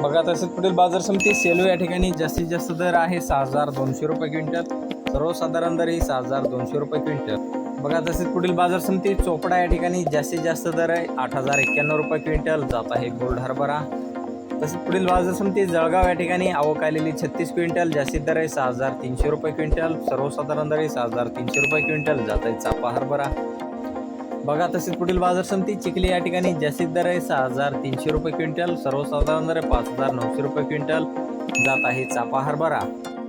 बघा तसेच पुढील बाजार समिती सेलू या ठिकाणी जास्तीत जास्त दर आहे सहा हजार दोनशे रुपये क्विंटल. सर्वसाधारण दर ही सहा हजार दोनशे रुपये क्विंटल. बघा तसेच पुढील बाजार समिती चोपडा या ठिकाणी जास्तीत जास्त दर आहे आठ हजार एक्क्याण्णव रुपये क्विंटल. जात आहे गोल्ड हरभरा. तसेच पुढील बाजार समिती जळगाव या ठिकाणी आवक आलेली छत्तीस क्विंटल. जास्तीत दर आहे सहा हजार तीनशे रुपये क्विंटल. सर्वसाधारण दर आहे सहा हजार तीनशे रुपये क्विंटल. जात आहे चापा हरभरा. बघा तसेच पुढील बाजार समिती चिखली या ठिकाणी जास्तीत दर आहे सहा हजार तीनशे रुपये क्विंटल सर्वसाधारण दर आहे पाच हजार नऊशे रुपये क्विंटल. जात आहे चापा हरभरा